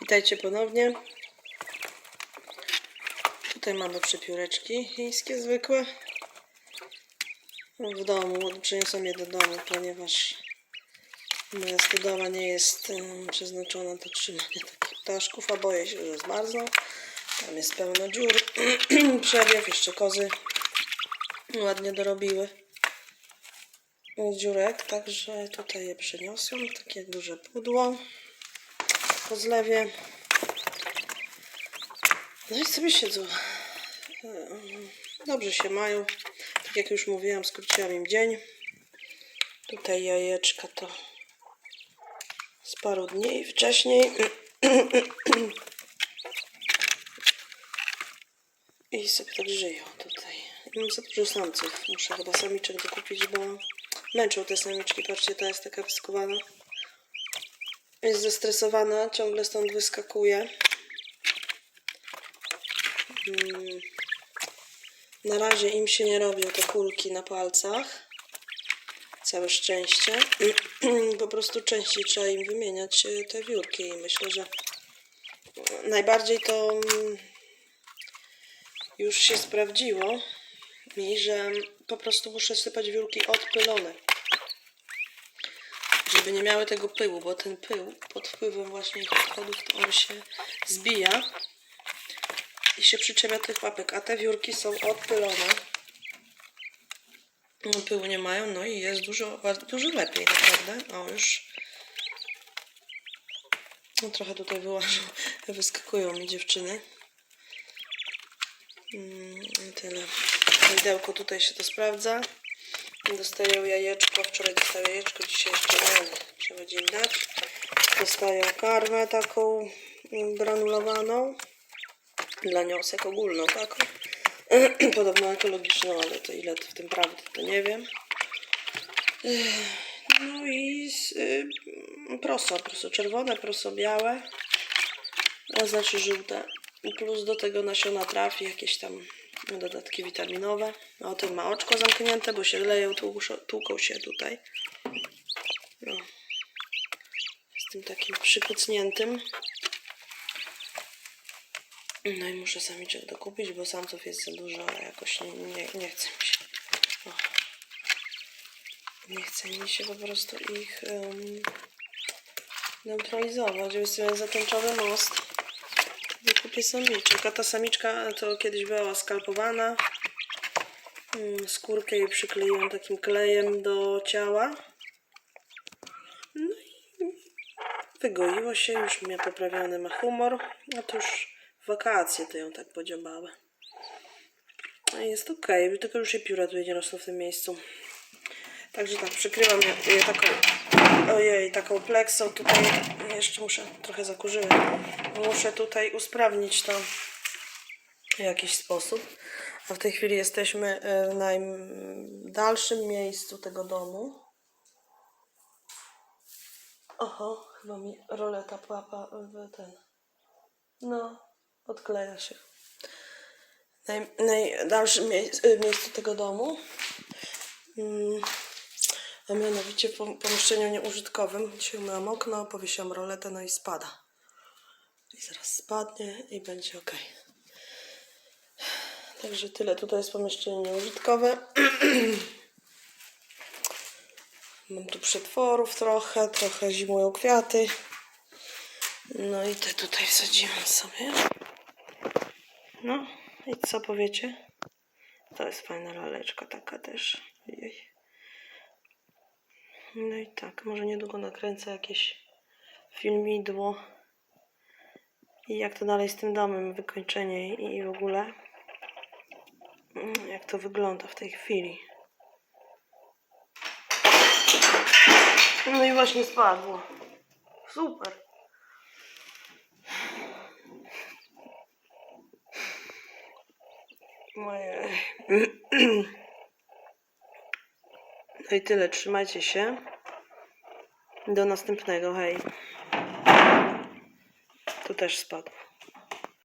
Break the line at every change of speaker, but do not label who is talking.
Witajcie ponownie. Tutaj mamy przepióreczki chińskie zwykłe. W domu, przyniosłem je do domu, ponieważ moja stodoła nie jest przeznaczona do trzymania takich ptaszków, a boję się, że zmarzną. Tam jest pełno dziur, przewiew, jeszcze kozy ładnie dorobiły dziurek, także tutaj je przeniosłam, takie duże pudło po zlewie. No i sobie siedzą. Em, Dobrze się mają. Tak jak już mówiłam, skróciłam im dzień. Tutaj jajeczka to z paru dni wcześniej. I sobie tak żyją tutaj. Mam za dużo samców. Muszę chyba samiczek dokupić, bo męczą te samiczki. Patrzcie, ta jest taka wyskowana. Jest zestresowana, ciągle stąd wyskakuje. Mm. Na razie im się nie robią te kulki na palcach. Całe szczęście. Po prostu częściej trzeba im wymieniać e, te wiórki i myślę, że najbardziej to mm, już się sprawdziło mi, że po prostu muszę sypać wiórki odpylone. Żeby nie miały tego pyłu, bo ten pył pod wpływem właśnie ich odchodów to on się zbija i się przyczepia tych łapek, a te wiórki są odpylone. No, pyłu nie mają, no i jest dużo, dużo lepiej naprawdę. O, już no, trochę tutaj wyłażą, wyskakują mi dziewczyny. Mm, tyle. Widełko tutaj się to sprawdza. Dostają jajeczko, wczoraj dostały jajeczko, dzisiaj jeszcze nie, trzeba im dać. Dostają karmę taką granulowaną. Dla niosek ogólną taką. Podobno ekologiczną, ale to ile w tym prawdy, to nie wiem. No i y, proso, proso czerwone, proso białe, a znaczy żółte. Plus do tego nasiona trafi, jakieś tam dodatki witaminowe. O, ten ma oczko zamknięte, bo się leją, tłuką się tutaj. No. Z tym takim przykucniętym. No i muszę samiczek dokupić, bo samców jest za dużo, a jakoś nie, nie, nie chce mi się. O. Nie chce mi się po prostu ich um, neutralizować. Jest zatęczowy most. Wykupię samiczek. A ta samiczka to kiedyś była skalpowana. Mm, Skórkę jej przykleiłem takim klejem do ciała. No i wygoiło się, już mnie poprawiony ma humor. No to już wakacje to ją tak podziobały. No jest ok, tylko już jej pióra tutaj nie rosną w tym miejscu. Także tak, przykrywam je, je taką, ojej, taką pleksą tutaj. Jeszcze muszę, trochę zakurzyłem. Muszę tutaj usprawnić to w jakiś sposób. A w tej chwili jesteśmy e, w najdalszym miejscu tego domu. Oho, chyba mi roleta płapa w ten. No, odkleja się. Naj, najdalszym mie y, miejscu tego domu. Mm, a mianowicie w pom- pomieszczeniu nieużytkowym. Dzisiaj myłam okno, powiesiłam roletę, no i spada. I zaraz spadnie i będzie ok. Także tyle. Tutaj jest pomieszczenie nieużytkowe. Mam tu przetworów trochę, trochę zimują kwiaty. No i te tutaj wsadziłam sobie. No i co powiecie? To jest fajna laleczka taka też. Jej. No i tak, może niedługo nakręcę jakieś filmidło. I jak to dalej z tym domem, wykończenie i, i w ogóle. Mm, Jak to wygląda w tej chwili. No i właśnie spadło. Super. Moje. No i tyle, trzymajcie się. Do następnego, hej. Tu też spadł.